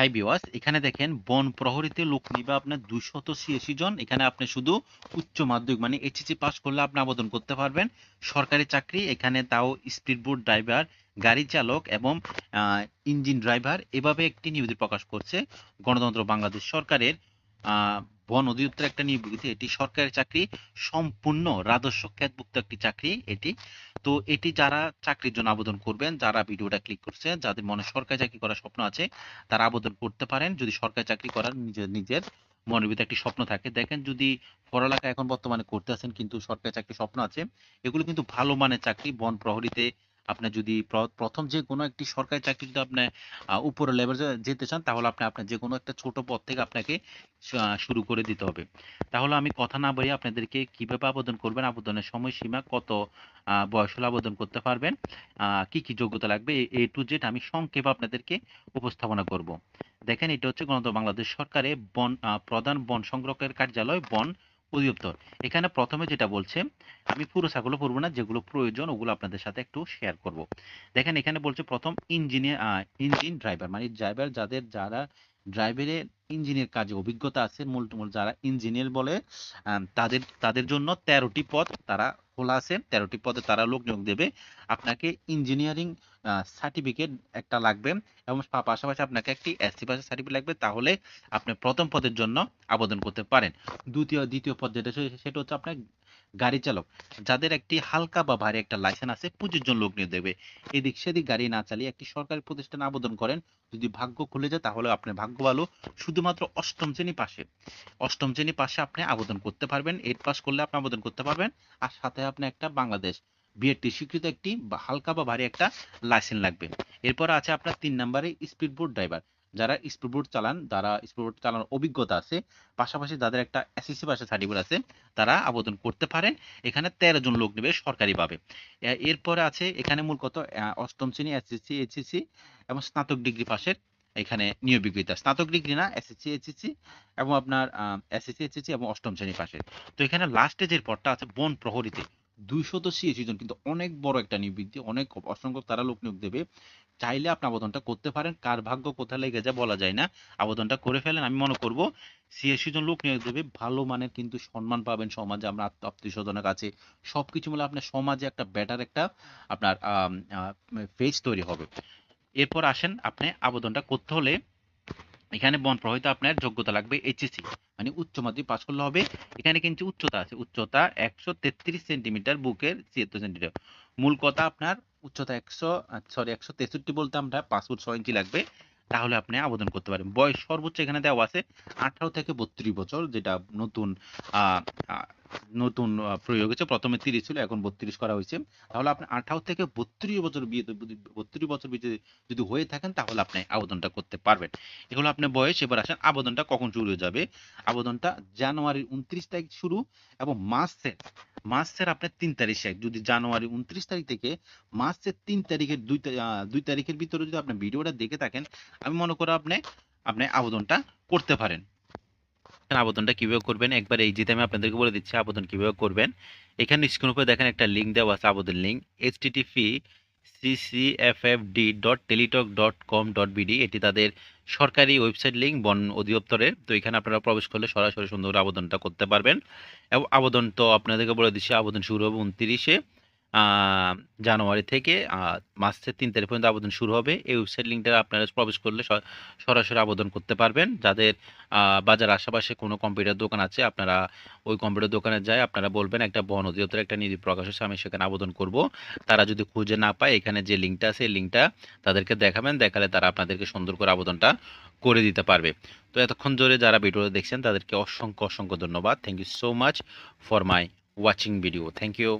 High বিওয়াস এখানে দেখেন, বন প্রহরীতে লোক নিবে আপনার দুশত ছিয়াশি জন। এখানে আপনি শুধু উচ্চ মাধ্যমিক মানে এইচএসসি পাস করলে আপনি আবেদন করতে পারবেন। সরকারি চাকরি, এখানে তাও স্পিডবোট ড্রাইভার গাড়ি চালক এবং ইঞ্জিন ড্রাইভার এভাবে একটি নিয়োগ প্রকাশ করছে গণতন্ত্র বাংলাদেশ সরকারের বন অধিদপ্তর একটা নিয়োগ বিজ্ঞপ্তি এটি সরকারি চাকরি, সম্পূর্ণ রাজস্ব খ্যাতভুক্ত একটি চাকরি এটি। তো এটি যারা চাকরির জন্য আবেদন করবেন, যারা ভিডিওটা ক্লিক করছে, যাদের মনে সরকারি চাকরি করার স্বপ্ন আছে, তারা আবেদন করতে পারেন। যদি সরকারি চাকরি করার নিজের নিজের মনের ভিতরে একটি স্বপ্ন থাকে। দেখেন যদি পড়ালেখা এখন বর্তমানে করতে আছেন কিন্তু সরকারি চাকরি স্বপ্ন আছে, এগুলো কিন্তু ভালো মানের চাকরি, বন প্রহরীতে আপনার যদি প্রথম যে কোনো একটি সরকারি চাকরি যদি আপনি আহ, উপরের লেভেলে যেতে চান তাহলে আপনি আপনার যে কোনো একটা ছোট পদ থেকে আপনাকে শুরু করে দিতে হবে। তাহলে আমি কথা না বাড়িয়ে আপনাদেরকে কীভাবে আবেদন করবেন আবেদনের সময়সীমা কত বয়স হলে আবেদন করতে পারবেন কি কি যোগ্যতা লাগবে এ টু জেড আমি সংক্ষেপে আপনাদেরকে উপস্থাপনা করব। দেখেন এটা হচ্ছে গণতন্ত্র বাংলাদেশ সরকারের বন প্রধান বন সংরক্ষকের কার্যালয় বন অধিদপ্তর এখানে প্রথমে যেটা বলছে, আমি পুরো সাগুলো পড়ব না, যেগুলো প্রয়োজন ওগুলো আপনাদের সাথে একটু শেয়ার করব। দেখেন এখানে বলছে প্রথম ইঞ্জিনিয়ার ইঞ্জিন ড্রাইভার মানে ড্রাইভার যাদের, যারা ড্রাইভারের ইঞ্জিনের কাজে অভিজ্ঞতা আছে মূল মূল যারা ইঞ্জিনিয়ার বলে তাদের তাদের জন্য তেরোটি পদ তারা খোলা আছে তেরোটি পদে তারা লোক নিয়োগ দেবে। আপনাকে ইঞ্জিনিয়ারিং সার্টিফিকেট একটা লাগবে এবং পাশাপাশি আপনাকে একটি এসসি পাসের সার্টিফিকেট লাগবে। তাহলে আপনি প্রথম পদের জন্য আবেদন করতে পারেন। দ্বিতীয় দ্বিতীয় পদ যেটা সেটা হচ্ছে আপনার গাড়ি চালক, যাদের একটি হালকা বা ভারী একটা লাইসেন্স আছে পঁচিশ জন লোক নিয়ে দেবে। এদিক সেদিক গাড়ি না চালিয়ে একটি সরকারি প্রতিষ্ঠানে আবেদন করেন। যদি ভাগ্য খুলে যায়, তাহলে আপনার ভাগ্য ভালো শুধুমাত্র অষ্টম শ্রেণি পাশে। অষ্টম শ্রেণি পাশে আপনি আবেদন করতে পারবেন এইট পাস করলে আপনি আবেদন করতে পারবেন। আর সাথে আপনি একটা বাংলাদেশ বিএডটি স্বীকৃত একটি হালকা বা ভারী একটা লাইসেন্স লাগবে। এরপর আছে আপনার তিন নম্বরে স্পিড বোট ড্রাইভার যারা স্পিড বোট চালান, যারা স্পিড বোট চালানোর অভিজ্ঞতা আছে, পাশাপাশি যাদের একটা এসএসসি পাশে সার্টিফিকেট আছে, তারা আবেদন করতে পারেন। এখানে তেরো জন লোক নেবে সরকারিভাবে এরপরে আছে, এখানে মূল কত অষ্টম শ্রেণি এসএসসি এইচএসসি এবং স্নাতক ডিগ্রি পাশের এখানে নিয়োগ বিক্রেতা। স্নাতক ডিগ্রি না এসএসসি এইচএসসি এবং আপনার এসএসসি এইচএসসি এবং অষ্টম শ্রেণি পাশের। তো এখানে লাস্টে যে পদটা আছে বন প্রহরীতে। দুইশত ছিয়াশি জন, কিন্তু অনেক বড় একটা নিয়োগ বিজ্ঞপ্তি অনেক অসংখ্য তারা লোক নিয়োগ দেবে। চাইলে আপনি আবেদনটা করতে পারেন। কার ভাগ্য কোথায় লেগে যায় বলা যায় না। আবেদনটা করে ফেলেন, আমি মনে করব ছিয়াশি জন লোক নিয়োগ দেবে, ভালো মানের কিন্তু সম্মান পাবেন সমাজে। আমরা আত্মীয় স্বজনের কাছে সবকিছু মিলে আপনার সমাজে একটা বেটার একটা আপনার ফেস তৈরি হবে। এরপর আসেন আপনি আবেদনটা করতে হলে এখানে বন প্রবাহিত আপনার যোগ্যতা লাগবে এইচএসসি মানে উচ্চ মাধ্যমিক পাশ করলে হবে। এখানে কিন্তু উচ্চতা আছে। উচ্চতা একশো তেত্রিশ সেন্টিমিটার বুকের ছিয়াত্তর সেন্টিমিটার মূল কথা আপনার উচ্চতা একশো সরি একশো তেষট্টি বলতে আমরা পাঁচ ফুট ছয় ইঞ্চি লাগবে। তাহলে আপনি আবেদন করতে পারেন। বয়স সর্বোচ্চ এখানে দেওয়া আছে আঠারো থেকে বত্রিশ বছর, যেটা নতুন নতুন প্রয়োগ হয়েছে। প্রথমে তিরিশ ছিল, এখন বত্রিশ করা হয়েছে। তাহলে আপনি আঠারো থেকে বত্রিশ বছর বিয়ে বত্রিশ বছর বিয়ে যদি হয়ে থাকেন, তাহলে আপনি আবেদনটা করতে পারবেন। এগুলো আপনার বয়স, এবার আসেন, আবেদনটা কখন শুরু হয়ে যাবে? আবেদনটা জানুয়ারির উনত্রিশ তারিখ শুরু এবং মার্চের মার্চের আপনার তিন তারিখ শেষ যদি জানুয়ারি উনত্রিশ তারিখ থেকে মার্চের তিন তারিখের দুই দুই তারিখের ভিতরে যদি আপনি ভিডিওটা দেখে থাকেন, আমি মনে করি আপনি আপনি আবেদনটা করতে পারেন। আবেদনটা কীভাবে করবেন? একবার এই যেতে আমি আপনাদেরকে বলে দিচ্ছি আবেদন কীভাবে করবেন? এখানে স্ক্রিন উপরে দেখেন একটা লিঙ্ক দেওয়া আছে আবেদন link H TTP CCFFD dot Teletalk dot com dot BD এটি তাদের সরকারি ওয়েবসাইট লিঙ্ক বন অধিদপ্তরের। তো এখানে আপনারা প্রবেশ করলে সরাসরি সুন্দর আবেদনটা করতে পারবেন। এবং আবেদন তো আপনাদেরকে বলে দিচ্ছি, আবেদন শুরু হবে উনত্রিশে জানুয়ারি থেকে মার্চের তিন তারিখ পর্যন্ত আবেদন শুরু হবে। এই ওয়েবসাইট লিঙ্কটা আপনারা প্রবেশ করলে সরাসরি আবেদন করতে পারবেন। যাদের বাজার আশেপাশে কোনো কম্পিউটার দোকান আছে, আপনারা ওই কম্পিউটার দোকানে যায়, আপনারা বলবেন একটা বন অধিদপ্তরের একটা নিধি প্রকাশ আমি সেখানে আবেদন করব। তারা যদি খুঁজে না পায়, এখানে যে লিঙ্কটা আছে, এই লিঙ্কটা তাদেরকে দেখাবেন, দেখালে তারা আপনাদেরকে সুন্দর করে আবেদনটা করে দিতে পারবে। তো এতক্ষণ জোরে যারা ভিডিও দেখছেন, তাদেরকে অসংখ্য অসংখ্য ধন্যবাদ। Thank you so much for my watching video thank you